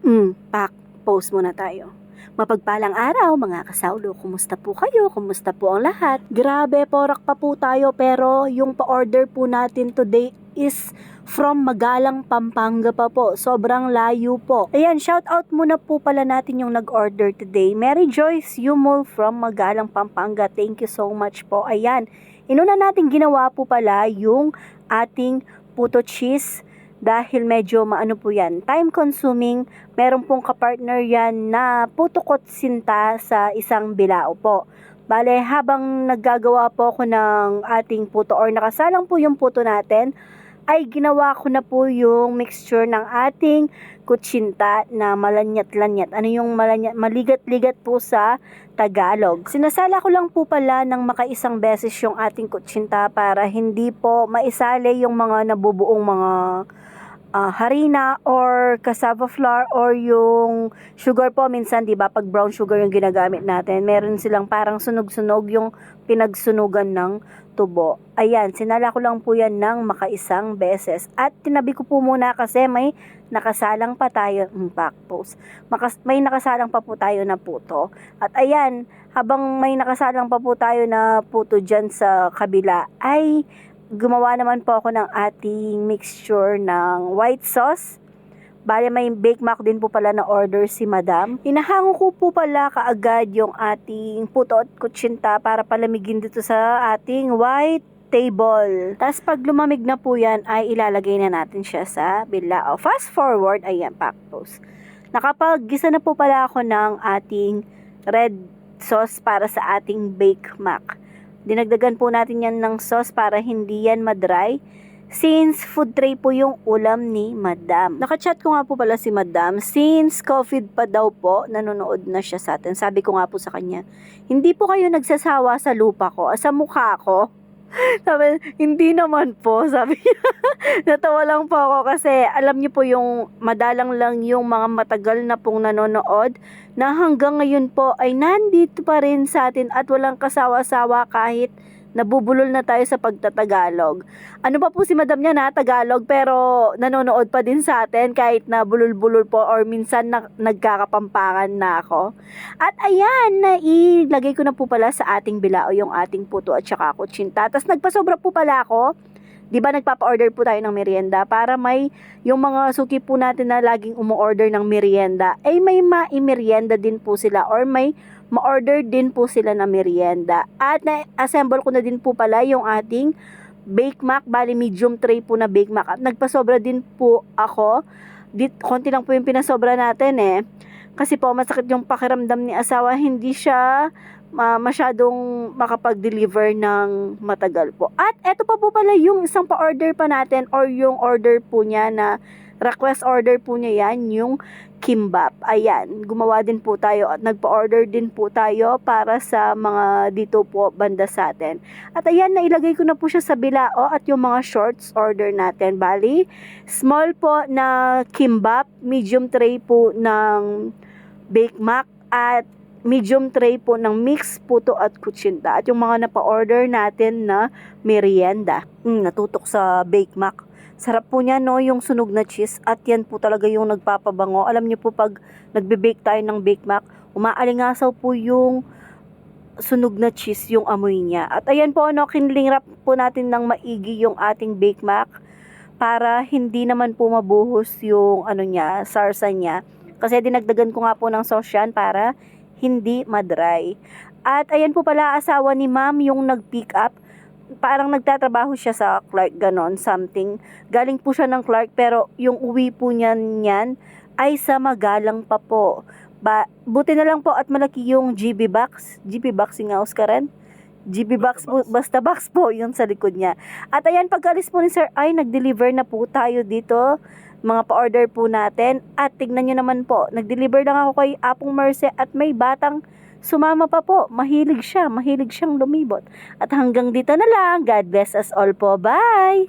Mm, pak, post muna tayo. Mapagpalang araw mga kasaulo, kumusta po kayo? Kumusta po ang lahat? Grabe, porak pa po tayo pero yung pa-order po natin today is from Magalang, Pampanga pa po. Sobrang layo po. Ayan, shout out muna po pala natin yung nag-order today. Mary Joyce Yumol from Magalang, Pampanga. Thank you so much po. Ayan, inuna natin ginawa po pala yung ating puto cheese dahil medyo maano po yan, time consuming, meron pong kapartner yan na putukot sinta sa isang bilao po. Bale, habang naggagawa po ako ng ating puto or nakasalang po yung puto natin, ay ginawa ko na po yung mixture ng ating kutsinta na malanyat-lanyat. Ano yung malanyat? Maligat-ligat po sa Tagalog. Sinasala ko lang po pala ng makaisang beses yung ating kutsinta para hindi po maisali yung mga nabubuong mga ah, harina or cassava flour or yung sugar po minsan 'di ba pag brown sugar yung ginagamit natin meron silang parang sunog-sunog yung pinagsunugan ng tubo. Ayan sinala ko lang po yan ng makaisang beses. At tinabi ko po muna kasi may nakasalang pa tayo mm, back post. Makas, may nakasalang pa po tayo na puto. At ayan habang may nakasalang pa po tayo na puto dyan sa kabila ay gumawa naman po ako ng ating mixture ng white sauce. Bale, may bake mac din po pala na order si madam. Hinahango ko po pala kaagad yung ating puto at kutsinta para palamigin dito sa ating white table. Tapos pag lumamig na po yan, ay ilalagay na natin siya sa bilao. Fast forward, ayan, pack post. Nakapag-gisa na po pala ako ng ating red sauce para sa ating bake mac. Dinagdagan po natin yan ng sauce para hindi yan madry. Since food tray po yung ulam ni Madam. Nakachat ko nga po pala si Madam. Since COVID pa daw po, nanonood na siya sa atin. Sabi ko nga po sa kanya, hindi po kayo nagsasawa sa lupa ko, sa mukha ko. Sabi, hindi naman po, sabi niya. Natawa lang po ako kasi alam niyo po yung madalang lang yung mga matagal na pong nanonood na hanggang ngayon po ay nandito pa rin sa atin at walang kasawa-sawa kahit nabubulol na tayo sa pagtatagalog. Ano pa po si madam niya na Tagalog pero nanonood pa din sa atin kahit na bulol-bulol po or minsan na, nagkakapampangan na ako. At ayan, nailagay ko na po pala sa ating bilao yung ating puto at saka kutsinta. Tapos nagpasobra po pala ako. 'Di ba nagpapa-order po tayo ng merienda para may yung mga suki po natin na laging umu-order ng merienda, ay may ma-merienda din po sila or may ma-order din po sila na merienda. At na-assemble ko na din po pala yung ating Bake Mac, bali medium tray po na Bake Mac. At nagpasobra din po ako. Dit, konti lang po yung pinasobra natin eh. Kasi po masakit yung pakiramdam ni asawa, hindi siya ma masyadong makapag-deliver ng matagal po. At eto pa po pala yung isang pa-order pa natin or yung order po niya na request order po niya yan, yung kimbap. Ayan, gumawa din po tayo at nagpa-order din po tayo para sa mga dito po banda sa atin. At ayan, nailagay ko na po siya sa bilao at yung mga shorts order natin. Bali, small po na kimbap, medium tray po ng Bake Mac at medium tray po ng mix puto at kutsinta at yung mga napa-order natin na merienda. Mm, natutok sa Bake Mac. Sarap po niya no, yung sunog na cheese at yan po talaga yung nagpapabango. Alam niyo po pag nagbe-bake tayo ng Bake Mac, umaalingasaw po yung sunog na cheese yung amoy niya. At ayan po ano, kinling wrap po natin ng maigi yung ating Bake Mac para hindi naman po mabuhos yung ano niya, sarsa niya. Kasi dinagdagan ko nga po ng sauce yan para hindi madry. At ayan po pala asawa ni ma'am yung nag-pick up. Parang nagtatrabaho siya sa Clark ganon, something. Galing po siya ng Clark pero yung uwi po niyan yan ay sa Magalang pa po. Ba, buti na lang po at malaki yung GB box. GB boxing house ka rin? GB box po, basta box po yung sa likod niya. At ayan, pagkalis po ni Sir ay nag-deliver na po tayo dito mga pa-order po natin. At tignan nyo naman po, nag-deliver lang ako kay Apong Merce at may batang sumama pa po. Mahilig siya, mahilig siyang lumibot. At hanggang dito na lang. God bless us all po. Bye!